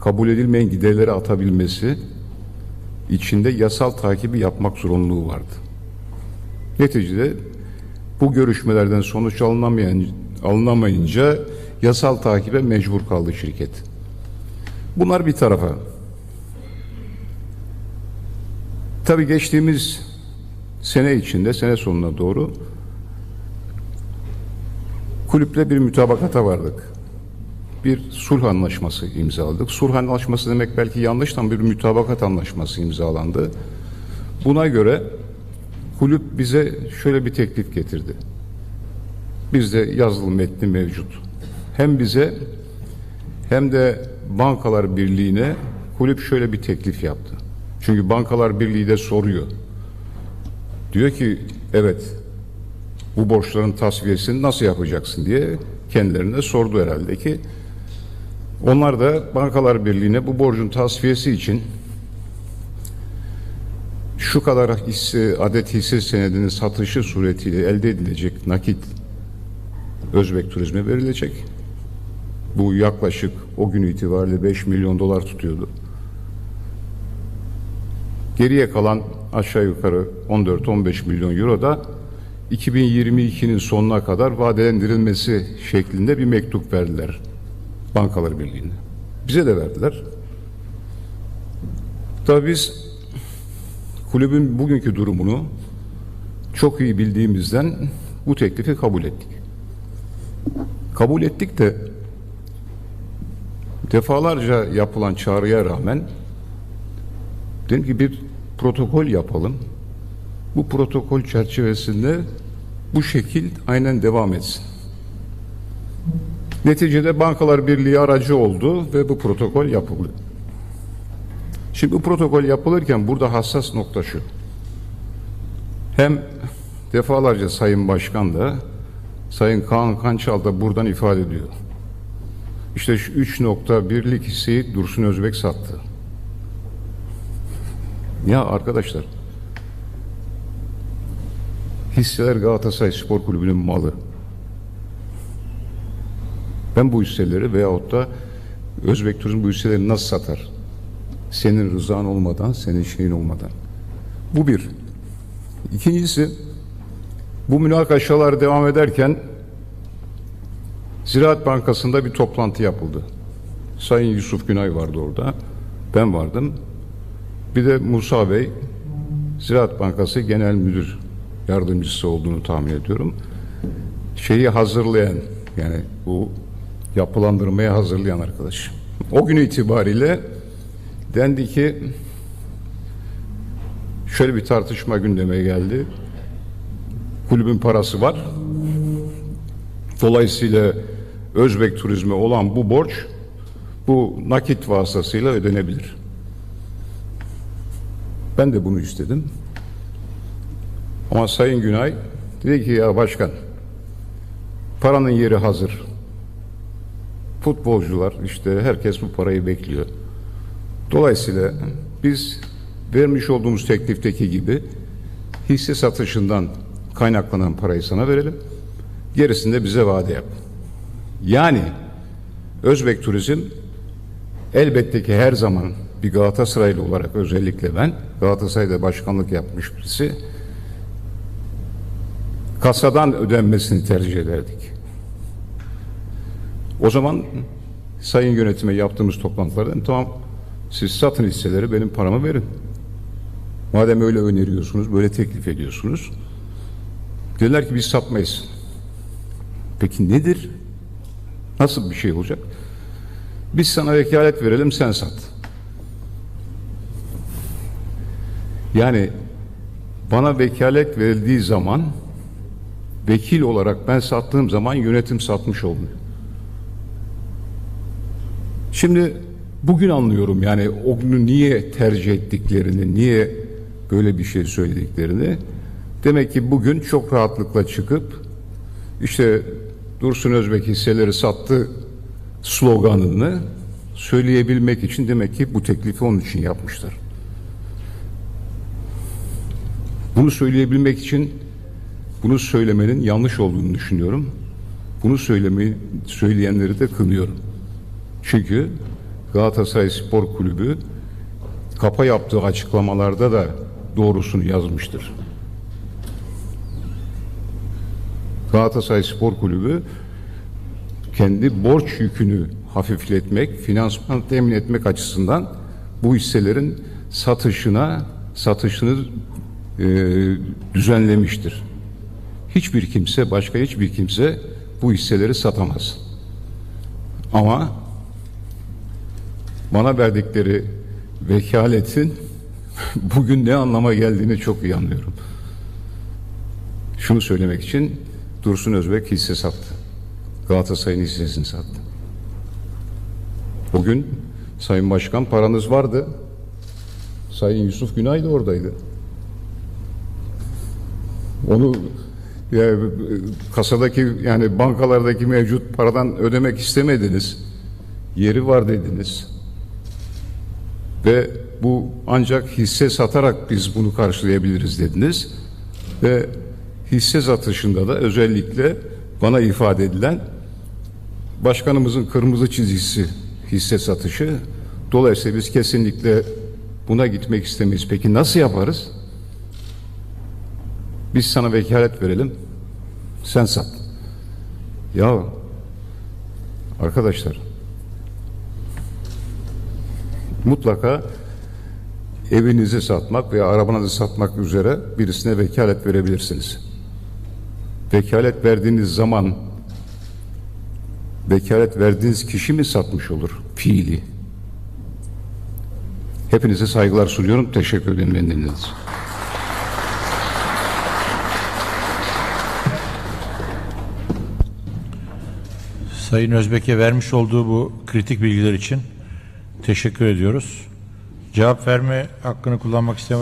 kabul edilmeyen giderleri atabilmesi içinde yasal takibi yapmak zorunluluğu vardı. Neticede bu görüşmelerden sonuç alınamayan, alınamayınca yasal takibe mecbur kaldı şirket. Bunlar bir tarafa. Tabii geçtiğimiz sene içinde, sene sonuna doğru kulüple bir mütabakata vardık. Bir sulh anlaşması imzaladık. Sulh anlaşması demek belki yanlış ama bir mütabakat anlaşması imzalandı. Buna göre kulüp bize şöyle bir teklif getirdi. Bizde yazılı metni mevcut. Hem bize hem de Bankalar Birliği'ne kulüp şöyle bir teklif yaptı. Çünkü Bankalar Birliği de soruyor. Diyor ki evet bu borçların tasfiyesini nasıl yapacaksın diye kendilerine sordu herhalde ki onlar da Bankalar Birliği'ne bu borcun tasfiyesi için şu kadar hisse, adet hisse senedinin satışı suretiyle elde edilecek nakit Özbek Turizm'e verilecek. Bu yaklaşık o gün itibariyle 5 milyon dolar tutuyordu. Geriye kalan aşağı yukarı 14-15 milyon euro da 2022'nin sonuna kadar vadelendirilmesi şeklinde bir mektup verdiler Bankalar Birliği'ne. Bize de verdiler. Tabii biz kulübün bugünkü durumunu çok iyi bildiğimizden bu teklifi kabul ettik. Kabul ettik de defalarca yapılan çağrıya rağmen dedim ki bir protokol yapalım. Bu protokol çerçevesinde bu şekil aynen devam etsin. Neticede Bankalar Birliği aracı oldu ve bu protokol yapıldı. Şimdi bu protokol yapılırken burada hassas nokta şu. Hem defalarca Sayın Başkan da Sayın Kaan Kançal da buradan ifade ediyor. İşte şu 3.1'lik hisseyi Dursun Özbek sattı. Ya arkadaşlar hisseler Galatasaray Spor Kulübü'nün malı. Ben bu hisseleri veyahut da Özbek Turizm bu hisseleri nasıl satar? Senin rızan olmadan, senin şeyin olmadan. Bu bir. İkincisi, bu münakaşalar devam ederken Ziraat Bankası'nda bir toplantı yapıldı. Sayın Yusuf Günay vardı orada. Ben vardım. Bir de Musa Bey, Ziraat Bankası Genel Müdür Yardımcısı olduğunu tahmin ediyorum. Şeyi hazırlayan, yani bu yapılandırmaya hazırlayan arkadaş. O gün itibariyle dendi ki şöyle bir tartışma gündeme geldi. Kulübün parası var. Dolayısıyla Özbek turizme olan bu borç bu nakit vasıtasıyla ödenebilir. Ben de bunu istedim. Ama Sayın Günay dedi ki ya başkan paranın yeri hazır. Futbolcular işte herkes bu parayı bekliyor. Dolayısıyla biz vermiş olduğumuz teklifteki gibi hisse satışından kaynaklanan parayı sana verelim. Gerisini de bize vade yap. Yani Özbek Turizm elbette ki her zaman bir Galatasaraylı olarak özellikle ben Galatasaray'da başkanlık yapmış birisi kasadan ödenmesini tercih ederdik. O zaman sayın yönetime yaptığımız toplantılarda tamam siz satın hisseleri benim paramı verin. Madem öyle öneriyorsunuz, böyle teklif ediyorsunuz. Dediler ki biz satmayız. Peki nedir? Nasıl bir şey olacak? Biz sana vekalet verelim sen sat. Yani bana vekalet verildiği zaman vekil olarak ben sattığım zaman yönetim satmış olmuyor. Şimdi bugün anlıyorum yani o günü niye tercih ettiklerini, niye böyle bir şey söylediklerini. Demek ki bugün çok rahatlıkla çıkıp işte Dursun Özbek hisseleri sattı sloganını söyleyebilmek için demek ki bu teklifi onun için yapmışlar. Bunu söyleyebilmek için bunu söylemenin yanlış olduğunu düşünüyorum. Bunu söylemeyi söyleyenleri de kınıyorum. Çünkü Galatasaray Spor Kulübü kapa yaptığı açıklamalarda da doğrusunu yazmıştır. Galatasaray Spor Kulübü kendi borç yükünü hafifletmek, finansman temin etmek açısından bu hisselerin satışına satışını e, düzenlemiştir. Hiçbir kimse, başka hiçbir kimse bu hisseleri satamaz. Ama bana verdikleri vekaletin bugün ne anlama geldiğini çok iyi anlıyorum. Şunu söylemek için Dursun Özbek hisse sattı. Galatasaray'ın hissesini sattı. Bugün Sayın Başkan paranız vardı. Sayın Yusuf Günay da oradaydı. Onu ya, kasadaki yani bankalardaki mevcut paradan ödemek istemediniz. Yeri var dediniz. Ve bu ancak hisse satarak biz bunu karşılayabiliriz dediniz. Ve hisse satışında da özellikle bana ifade edilen başkanımızın kırmızı çizgisi hisse satışı. Dolayısıyla biz kesinlikle buna gitmek istemeyiz. Peki nasıl yaparız? Biz sana vekalet verelim. Sen sat. Ya arkadaşlar mutlaka evinizi satmak veya arabanızı satmak üzere birisine vekalet verebilirsiniz. Vekalet verdiğiniz zaman vekalet verdiğiniz kişi mi satmış olur fiili? Hepinize saygılar sunuyorum. Teşekkür ederim beni dinlediğiniz. Sayın Özbek'e vermiş olduğu bu kritik bilgiler için teşekkür ediyoruz. Cevap verme hakkını kullanmak isteyen.